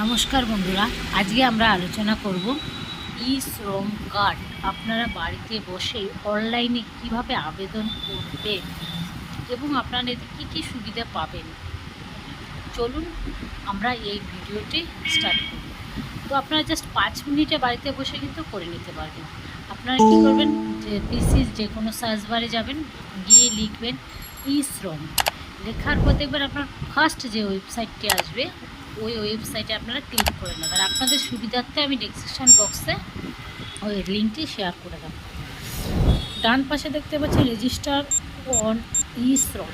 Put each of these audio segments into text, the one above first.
নমস্কার বন্ধুরা, আজকে আমরা আলোচনা করব ই শ্রম কার্ড। আপনারা বাড়িতে বসে অনলাইনে কীভাবে আবেদন করবেন এবং আপনারা এতে কী কী সুবিধা পাবেন? চলুন আমরা এই ভিডিওটি স্টার্ট করি। তো আপনারা জাস্ট পাঁচ মিনিটে বাড়িতে বসে কিন্তু করে নিতে পারবেন। আপনারা কী করবেন? যে পিসির যে কোনো সার্চ বারে যাবেন, গিয়ে লিখবেন ই শ্রম লেখার পর দেখবেন আপনার ফার্স্ট যে ওয়েবসাইটটি আসবে ওই ওয়েবসাইটে আপনারা ক্লিক করে নেবেন। আপনাদের সুবিধার্থে আমি ডেসক্রিপশন বক্সে ওই লিঙ্কটি শেয়ার করে দেবো। ডান পাশে দেখতে পাচ্ছি রেজিস্টার অন ই শ্রম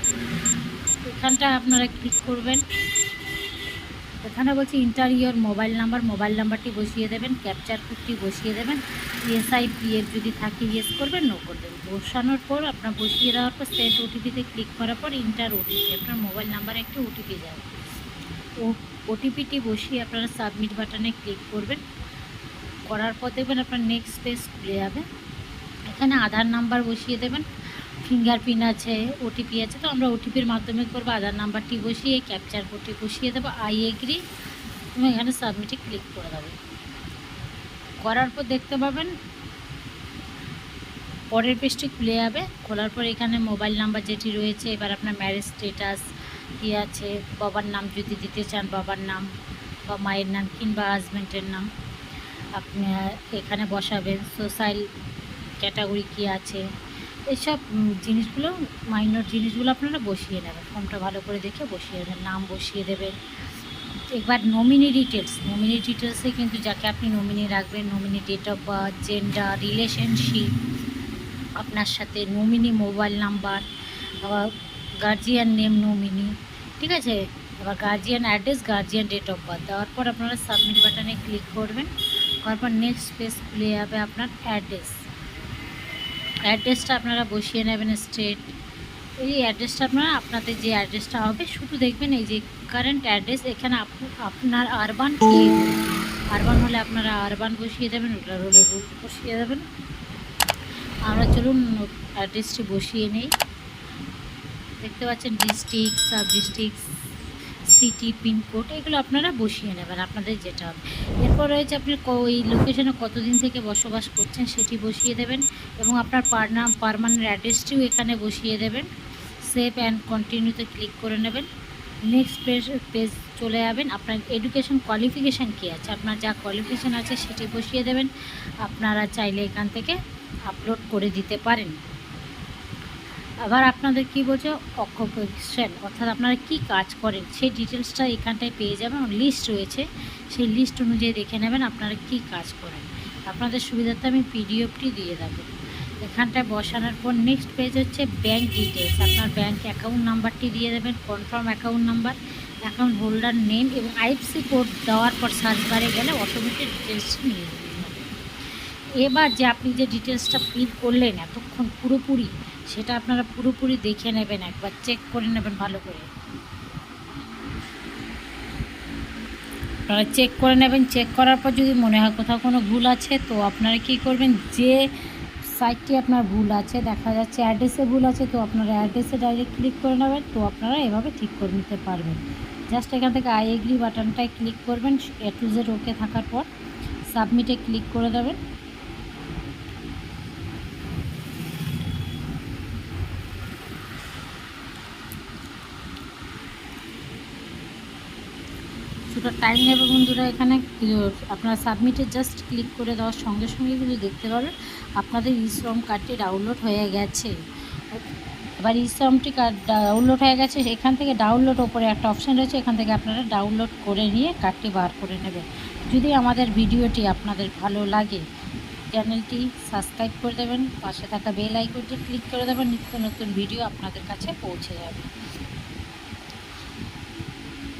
এখানটায় আপনারা ক্লিক করবেন। এখানে বলছে ইন্টারিয়র মোবাইল নাম্বার মোবাইল নাম্বারটি বসিয়ে দেবেন। ক্যাপচার কোডটি বসিয়ে দেবেন। ইএসআই পিএফ যদি থাকে ইয়েস করবেন নো করবেন। বসানোর পর আপনার বসিয়ে দেওয়ার পর সেন্ড ওটিপিতে ক্লিক করার পর ইন্টার ওটিপি আপনার মোবাইল নাম্বারে একটি ওটিপি যাবে। ওটিপিটি বসিয়ে আপনারা সাবমিট বাটনে ক্লিক করবেন। করার পর দেখবেন আপনার নেক্সট পেজ খুলে যাবে। এখানে আধার নাম্বার বসিয়ে দেবেন। ফিঙ্গারপ্রিন্ট আছে ওটিপি আছে, তো আমরা ওটিপির মাধ্যমে করব। আধার নাম্বারটি বসিয়ে ক্যাপচার কোডটি বসিয়ে দেবো। আই এগ্রি এবং এখানে সাবমিটে ক্লিক করে দেবো। করার পর দেখতে পাবেন, পরের পেজটি খুলে যাবে। খোলার পর এখানে মোবাইল নাম্বার যেটি রয়েছে, এবার আপনার ম্যারেজ স্টেটাস কী আছে, বাবার নাম যদি দিতে চান, বাবার নাম বা মায়ের নাম কিংবা হাজব্যান্ডের নাম, আপনি এখানে বসাবেন। সোশ্যাল ক্যাটাগরি কী আছে? এইসব জিনিসগুলো মাইনর জিনিসগুলো আপনারা বসিয়ে নেবেন। ফর্মটা ভালো করে দেখে বসিয়ে দেবেন নাম বসিয়ে দেবেন। এবার নমিনি ডিটেলস নমিনি ডিটেলসে কিন্তু যাকে আপনি নমিনি রাখবেন nominee date of birth gender relationship আপনার সাথে nominee mobile number guardian name nominee ঠিক আছে? এবার guardian address guardian date of birth দেওয়ার পর আপনারা সাবমিট বাটনে ক্লিক করবেন করার পর নেক্সট পেজ খুলে যাবে আপনার অ্যাড্রেস অ্যাড্রেসটা আপনারা বসিয়ে নেবেন স্টেট এই অ্যাড্রেসটা আপনারা, আপনাদের যে অ্যাড্রেসটা হবে, শুধু দেখবেন এই যে কারেন্ট অ্যাড্রেস এখানে আপ- আপনার আরবান আরবান হলে আপনারা আরবান বসিয়ে দেবেন রুরাল হলে রুল বসিয়ে দেবেন। আমরা চলুন অ্যাড্রেসটি বসিয়ে নেই। দেখতে পাচ্ছেন district sub district city, pincode, এগুলো আপনারা বসিয়ে নেবেন, আপনাদের যেটা হবে। এরপর রয়েছে আপনি ওই লোকেশনে কতদিন থেকে বসবাস করছেন সেটি বসিয়ে দেবেন এবং আপনার পারনাম পারমানেন্ট অ্যাড্রেসটিও এখানে বসিয়ে দেবেন। সেভ অ্যান্ড কন্টিনিউতে ক্লিক করে নেবেন। নেক্সট পেজ পেজ চলে যাবেন। আপনার এডুকেশন কোয়ালিফিকেশান কী আছে? আপনার যা কোয়ালিফিকেশান আছে সেটি বসিয়ে দেবেন। আপনারা চাইলে এখান থেকে আপলোড করে দিতে পারেন। আবার আপনাদের কী বলছে? অকুপেশন অর্থাৎ আপনারা কি কাজ করেন? সেই ডিটেলসটা এখানটায় পেয়ে যাবেন। লিস্ট রয়েছে। সেই লিস্ট অনুযায়ী দেখে নেবেন আপনারা কি কাজ করেন। আপনাদের সুবিধার্থে আমি পিডিএফটি দিয়ে দেবো। এখানটায় বসানোর পর নেক্সট পেজ হচ্ছে ব্যাঙ্ক ডিটেলস আপনার ব্যাঙ্ক অ্যাকাউন্ট নাম্বারটি দিয়ে দেবেন confirm account number account holder name এবং আইএফসি কোড দেওয়ার পর সার্চ বারে গেলে অটোমেটিক ডিটেলসটি নিয়ে যাবে এবার যে আপনি যে ডিটেলসটা ফিল করলেন এতক্ষণ পুরোপুরি, সেটা আপনারা পুরোপুরি দেখে নেবেন, একবার চেক করে নেবেন ভালো করে। আপনারা চেক করে নেবেন চেক করার পর যদি মনে হয় কোথাও কোনো ভুল আছে, তো আপনারা কি করবেন? যে সাইটটি আপনার ভুল আছে, দেখা যাচ্ছে অ্যাড্রেসে ভুল আছে, তো আপনারা অ্যাড্রেসে ডাইরেক্ট ক্লিক করে নেবেন, তো আপনারা এভাবে ঠিক করে নিতে পারবেন। জাস্ট এখান থেকে আই এগ্রি বাটনটায় ক্লিক করবেন এ টু জেড ওকে থাকার পর সাবমিটে ক্লিক করে দেবেন। কিছুটা টাইম নেবে বন্ধুরা, এখানে আপনারা সাবমিটে জাস্ট ক্লিক করে দেওয়ার সঙ্গে সঙ্গে কিন্তু দেখতে পাবেন আপনাদের ই শ্রম কার্ডটি ডাউনলোড হয়ে গেছে। এবার ই শ্রমটি কার্ড ডাউনলোড হয়ে গেছে, এখান থেকে ডাউনলোড ওপরে একটা অপশান রয়েছে, এখান থেকে আপনারা ডাউনলোড করে নিয়ে কার্ডটি বার করে নেবেন। যদি আমাদের ভিডিওটি আপনাদের ভালো লাগে চ্যানেলটি সাবস্ক্রাইব করে দেবেন, পাশে থাকা বেল আইকনটি ক্লিক করে দেবেন, নিত্য নতুন ভিডিও আপনাদের কাছে পৌঁছে যাবে।